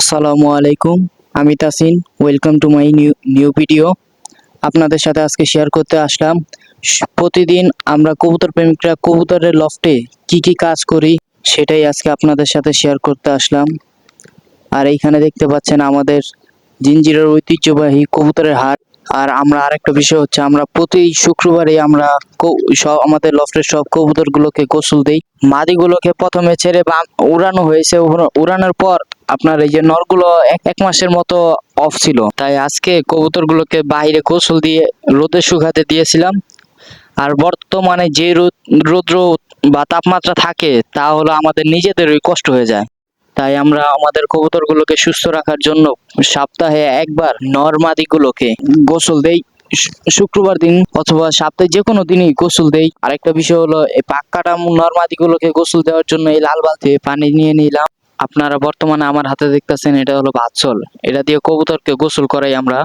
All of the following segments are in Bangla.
আসসালামু আলাইকুম, আমি Tasin welcome to my new video আপনাদের সাথে আজকে শেয়ার করতে আসলাম প্রতিদিন আমরা কবুতর প্রেমিকরা কবুতরের লফটে কি কি কাজ করি, সেটাই আজকে আপনাদের সাথে শেয়ার করতে আসলাম। আর এইখানে দেখতে পাচ্ছেন আমাদের জিঞ্জিরের ঐতিহ্যবাহী কবুতরের হাট। আর আমরা আরেকটা বিষয় হচ্ছে, আমরা প্রতি শুক্রবারে আমরা সব, আমাদের লফটের সব কবুতরগুলোকে গোসল দেই। মাদিগুলোকে প্রথমে ছেড়ে উড়ানো হয়েছে উড়ানোর পর আপনার এই যে নরগুলো এক মাসের মতো অফ ছিল। তাই আজকে কবুতরগুলোকে বাইরে গোসল দিয়ে রোদে শুকাতে দিয়েছিলাম। আর বর্তমানে যে রোদ, রৌদ্র বা তাপমাত্রা থাকে, তা হলো আমাদের নিজেদেরই কষ্ট হয়ে যায়। তাই আমরা আমাদের কবুতরগুলোকে সুস্থ রাখার জন্য সপ্তাহে একবার নরমাদিগুলোকে গোসল দেই। শুক্রবার দিন অথবা সপ্তাহে যে কোনো দিনই গোসল দেই। আরেকটা বিষয় হলো, এই পাক্কাটা নরমাদিগুলোকে গোসল দেওয়ার জন্য এই লাল বালতি পানি নিয়ে নিলাম। আপনারা বর্তমানে আমার হাতে দেখতেছেন এটা হলো ভাতসল এটা দিয়ে কবুতরকে গোসল করাই আমরা।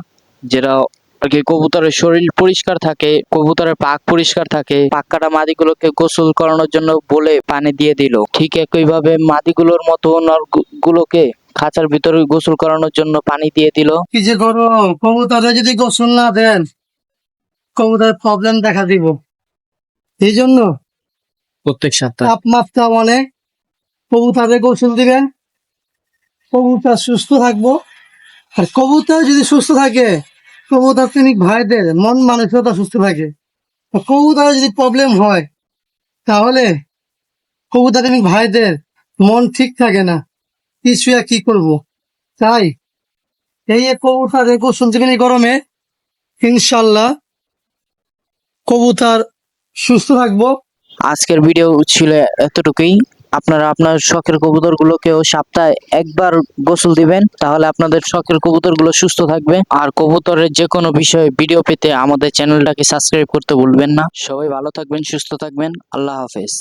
যেটা আর কি কবুতরের শরীর পরিষ্কার থাকে কবুতরের পাক পরিষ্কার থাকে। পাক্কাটা মাদিগুলোকে গোসল করানোর জন্য বলে পানি দিয়ে দিল। ঠিক একইভাবে মাদিগুলোর মতো নর গুলোকে খাঁচার ভিতরে গোসল করানোর জন্য পানি দিয়ে দিল। কি যে করো কবুতরে যদি গোসল না দেন কবুতরের প্রবলেম দেখা দিব। এই জন্য প্রত্যেক সপ্তাহে। তাপমাত্রা অনেক। কবুতরে গোসল দিবেন কবুতর সুস্থ থাকব। আর কবুতর যদি সুস্থ থাকে, কবুতর প্রেমিক ভাইদের, মন মানসিকতা সুস্থ থাকে। কবুতরে যদি প্রবলেম হয়, তাহলে কবুতর প্রেমিক ভাইদের মন ঠিক থাকে না। কিছু কি করব? তাই, এই যে কবুতরে গোসল দিবেন এই গরমে? ইনশাল্লাহ কবুতর সুস্থ থাকব। আজকের ভিডিও ছিল এতটুকুই। আপনারা আপনার শখের কবুতর গুলোকেও সপ্তাহে একবার গোসল দিবেন, তাহলে আপনাদের শখের কবুতরগুলো সুস্থ থাকবে। আর কবুতরের যে কোনো বিষয়ে ভিডিও পেতে আমাদের চ্যানেলটাকে সাবস্ক্রাইব করতে ভুলবেন না। সবাই ভালো থাকবেন, সুস্থ থাকবেন। আল্লাহ হাফেজ।